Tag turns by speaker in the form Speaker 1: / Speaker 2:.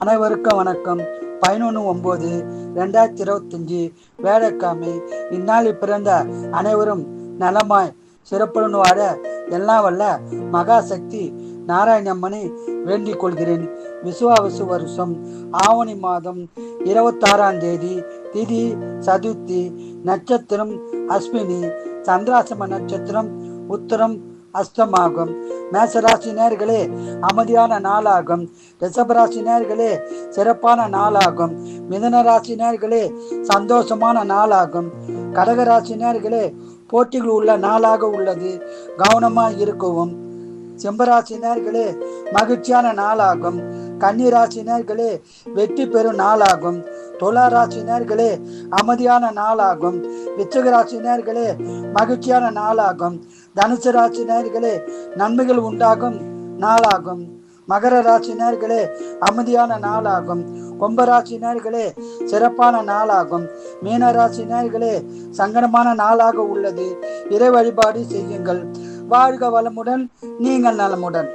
Speaker 1: அனைவருக்கும் வணக்கம். பதினொன்று ஒம்பது ரெண்டாயிரத்தி இருபத்தஞ்சி வேலைக்காமை. இந்நாளில் பிறந்த அனைவரும் நலமாய் சிறப்புடன் வாழ எல்லாம் வல்ல மகாசக்தி நாராயணம்மனை வேண்டிக் கொள்கிறேன். விசுவாவசு வருஷம் ஆவணி மாதம் இருபத்தாறாம் தேதி. திதி சதுர்த்தி நட்சத்திரம் அஸ்வினி சந்திராசம நட்சத்திரம் உத்தரம் அஸ்தமாகும் மேசராசி நேர்களே அமைதியான நாளாகும். ரிஷபராசி நேர்களே சிறப்பான நாளாகும். மிதன ராசி நேர்களே சந்தோஷமான நாளாகும். கடகராசி நேர்களே போட்டிகள் உள்ள நாளாக உள்ளது. கவனமாக இருக்கவும். செம்பராசினர்களே மகிழ்ச்சியான நாளாகும். கன்னிராசினர்களே வெற்றி பெறும் நாளாகும். துலா ராசினர்களே அமைதியான நாளாகும். விச்சக ராசினர்களே மகிழ்ச்சியான நாளாகும். தனுசு ராசினர்களே நன்மைகள் உண்டாகும் நாளாகும். மகர ராசினர்களே அமைதியான நாளாகும். கும்பராசினர்களே சிறப்பான நாளாகும். மீன ராசினர்களே சங்கடமான நாளாக உள்ளது. இறை வழிபாடு செய்யுங்கள். வாழ்க வளமுடன் நீங்கள் நலமுடன்.